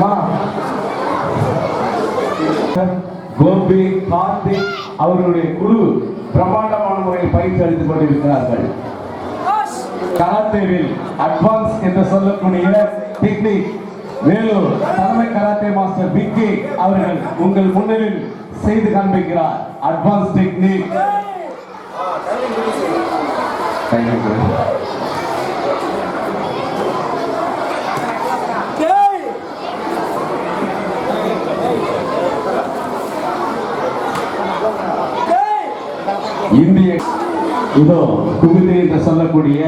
அம்மா கோபி கார்த்திக் அவர்களுடைய குழு பிரம்மாண்டமான முறையில் பயிற்சி அளித்துக் கொண்டிருக்கிறார்கள். கராத்தேவில் அட்வான்ஸ் என்று சொல்லக்கூடிய டெக்னிக் வேலூர் தலைமை கராத்தே மாஸ்டர் பிக்கி அவர்கள் உங்கள் முன்னிலில் செய்து காண்பிக்கிறார். அட்வான்ஸ் டெக்னிக் இந்திய இதோ குதிரை என்று சொல்லக்கூடிய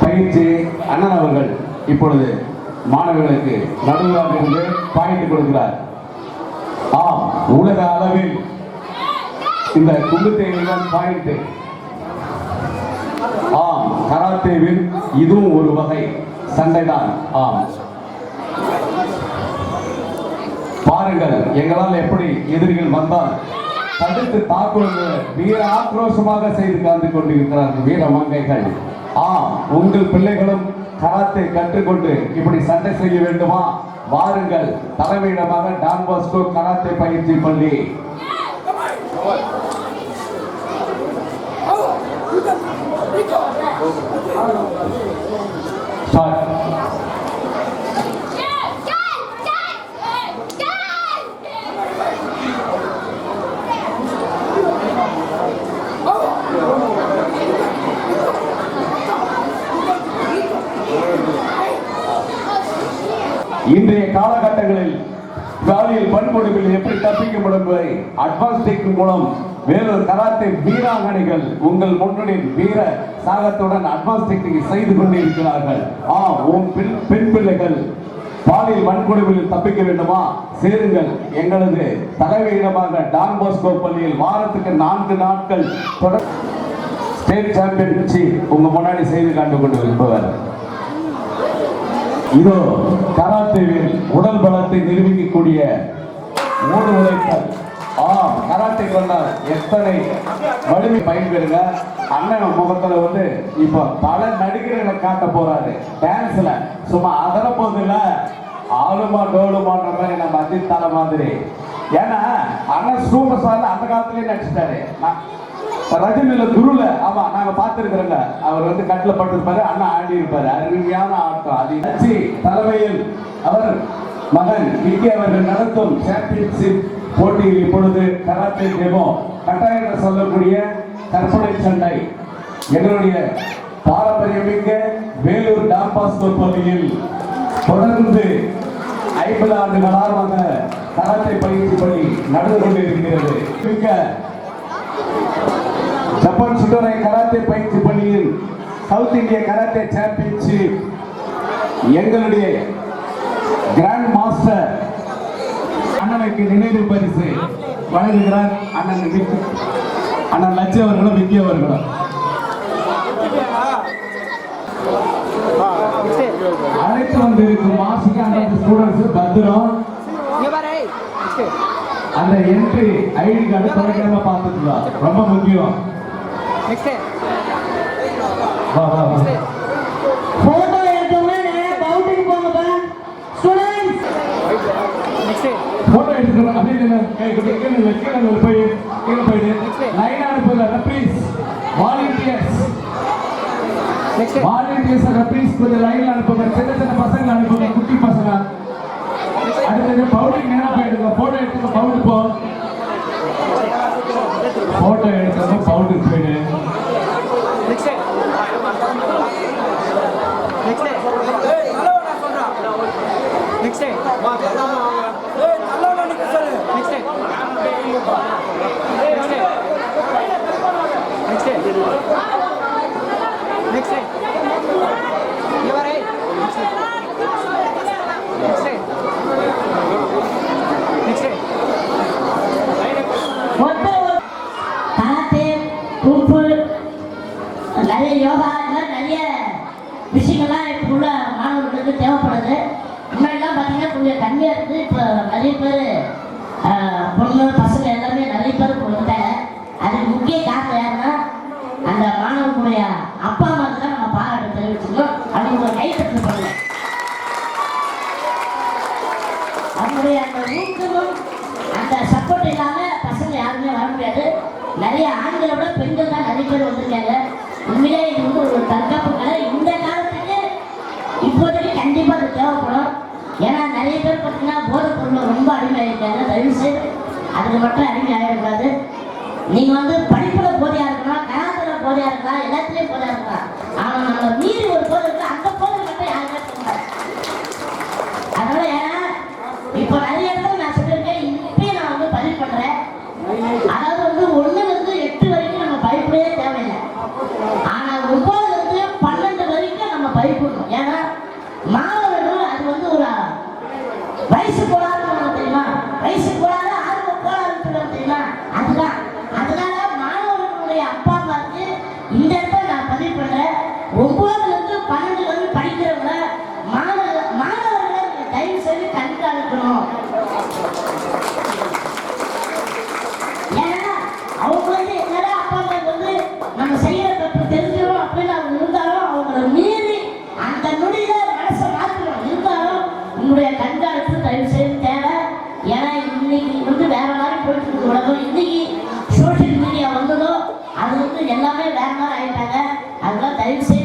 பயிற்சி அண்ணன் அவர்கள் இப்பொழுது மாணவர்களுக்கு நடுவாக இருந்து பாயிண்ட் கொடுக்கிறார் ஆம் உலக அளவில் இந்த குங்குத்தேவில் தான் பாயிண்ட் ஆம் கராத்தேவில் இதுவும் ஒரு வகை சண்டைதான். ஆம். பாருங்கள் எங்களால் எப்படி எதிரிகள் வந்தால் தடுத்து தாக்குவது வீர ஆக்ரோஷமாக செய்து காந்து கொண்டிருக்கிறார்கள் வீர மங்கைகள். ஆம் உங்கள் பிள்ளைகளும் கராத்தை கற்றுக்கொண்டு இப்படி சண்டை செய்ய வேண்டுமா? வாருங்கள். தலைமையிடமாக டான் பாஸ்கோ கராத்தே பயிற்சி பள்ளி. Oh, இன்றைய காலகட்டங்களில் பாலியல் வன்கொடுமையில் எப்படி தப்பிக்கப்படும் என்பதை அட்வான்ஸ் டெக் மூலம் வேலூர் கராத்தே வீராங்கனைகள் உங்கள் முன்னணி வீர சாகத்துடன் அட்வான்ஸ் டெக்னிக் செய்து கொண்டிருக்கிறார்கள். ஆ உன் பெண் பெண் பிள்ளைகள் பாலியல் வன்கொடுமையில் தப்பிக்க வேண்டுமா? சேருங்கள். எங்களது தலைமையிடமாக டான் போஸ்கோ பள்ளியில் வாரத்துக்கு நான்கு நாட்கள் தொடர் ஸ்டேட் சாம்பியன்ஷிப் உங்க முன்னாடி செய்து காண்டு கொண்டு இருப்பவர் இதோ கராத்தேவில் உடல் பலத்தை நிரூபிக்கக்கூடிய ஓடு உழைத்தல் ஆம் கராத்தே கொண்டால் எத்தனை வலிமை பயன்பெறுங்க. அண்ணன் முகத்துல வந்து இப்போ பல நடிகர்களை காட்ட போறாரு. டான்ஸ்ல சும்மா அதர போதில்ல. ஆளுமா டோலுமான்ற மாதிரி நம்ம அஜித் தலை மாதிரி. ஏன்னா அண்ணன் சூப்பர் ஸ்டார் அந்த காலத்திலேயே நடிச்சிட்டாரு. நான் ரஜினில குருல ஆமா நாங்க பாத்துருக்கிறோங்க அவர் வந்து கட்டில பட்டிருப்பாரு அண்ணா ஆடி இருப்பாரு அருமையான ஆட்டம். அது நச்சி தலைமையில் அவர் மகன் விக்கி அவர்கள் நடத்தும் சாம்பியன்ஷிப் போட்டியில் இப்பொழுது கராத்தே டெமோ கட்டாயம் சொல்லக்கூடிய கற்பனை சண்டை. எங்களுடைய பாரம்பரியமிக்க வேலூர் டாம்பாஸ்கோ பள்ளியில் தொடர்ந்து ஐம்பது ஆண்டு வந்த கராத்தே பயிற்சி பள்ளி நடந்து கொண்டிருக்கிறது. மிக்க ஜப்பான் சுடரை கராத்தே பயிற்சி பள்ளியில் சவுத் இந்திய கராத்தே சாம்பியன்ஷிப் எங்களுடைய கிராண்ட் மாஸ்டர் அண்ணனுக்கு நினைவு பரிசு வழங்குகிறார் அண்ணன் அண்ணன் லட்சி அவர்களும் விக்கி அவர்களும். அழைத்து வந்திருக்கும் மாசிக்கு அந்த ஸ்டூடெண்ட்ஸ் பத்திரம் அந்த என்ட்ரி ஐடி கார்டு தொலைக்காம பார்த்துக்கலாம் ரொம்ப முக்கியம். நெக்ஸ்ட் வா வா வா. போட்டோ எடுத்தோம்னா நேரா பவுட்டுக்கு போங்கப்பா ஸ்டூடெண்ட்ஸ் நெக்ஸ்ட் போட்டோ எடுத்துக்கலாம் அப்படியே நின்னு, கை கொடு, கீழே கீழே போய் கீழே போயிடு லைன் அனுப்புங்க referees volunteers next volunteers referees கொஞ்சம் லைன்ல அனுப்புங்க. சின்ன சின்ன பசங்க போட்டோ எடுத்தவங்க பவுலுக்கு போயிடு. நெக்ஸ்ட் நெக்ஸ்ட் கொஞ்சம் கம்மியாக இருக்குது இப்போ நிறைய பேர் பொண்ணு பசங்க எல்லாமே நிறைய பேர் இப்போ அதுக்கு முக்கிய காரணம் யாருன்னா அந்த மாணவர்களுடைய அப்பா அம்மா தான் நம்ம பாராட்டு தெரிவிச்சுக்கணும். அவங்க ஒரு கைத்தட்டு பண்ணுங்க. அவங்களுடைய அந்த ஊக்கமும் அந்த சப்போர்ட் இல்லாமல் பசங்க யாருமே வர முடியாது. நிறைய ஆண்களை விட பெண்கள் தான் நிறைய பேர் வந்திருக்காங்க. உண்மையிலே இது வந்து ஒரு தற்காப்பு கலை. இந்த காலத்துக்கு இப்போதைக்கு கண்டிப்பாக அது தேவைப்படும். ஏன்னா நிறைய பேர் பார்த்தீங்கன்னா போதைப் பொருள் ரொம்ப அடிமையாயிருக்காங்க தயவு அதுக்கு மட்டும் அடிமை ஆகிடக்கூடாது நீங்கள் வந்து படிப்பில் போதையாக இருக்கலாம் கலாத்துல போதையாக இருக்கலாம் எல்லாத்துலேயும் போதையாக இருக்கலாம். ஆனால் நம்ம மீறி ஒரு போதை இருக்கு அந்த போதை மட்டும் யாருமே சொல்லுவாங்க அதனால ஏன்னா இப்போ நிறைய இடத்துல நான் சொல்லியிருக்கேன் இப்பயும் நான் வந்து பதிவு பண்ணுறேன் அதாவது வந்து ஒன்றுலேருந்து எட்டு வரைக்கும் நம்ம பயப்படவே தேவையில்லை. ஆனால் ஒன்பதுலேருந்து பன்னெண்டு வரைக்கும் நம்ம பயப்படணும். ஏன்னா மாணவர்கள் இந்த இடத்துல நான் பதிவு பண்றேன் ஒன்பதுல இருந்து பன்னெண்டு வரைக்கும் படிக்கிறவங்க மாணவ மாணவர்களை நீங்க தயவு செய்து கண்காணிக்கணும். ஏன்னா அவங்க வந்து என்னடா அப்பா அம்மா வந்து நம்ம செய்யற தப்பு தெரிஞ்சிடும் அப்படின்னு அவங்க இருந்தாலும் அவங்கள மீறி அந்த நொடியில மனசை மாற்றணும் இருந்தாலும் உங்களுடைய கண்காணிப்பு தயவு செய்து தேவை. ஏன்னா இன்னைக்கு வந்து வேற மாதிரி போயிட்டு இருக்கு உலகம். இன்னைக்கு வந்து எல்லாமே வேற மாதிரி ஆயிட்டாங்க. அதெல்லாம் தயவு செய்து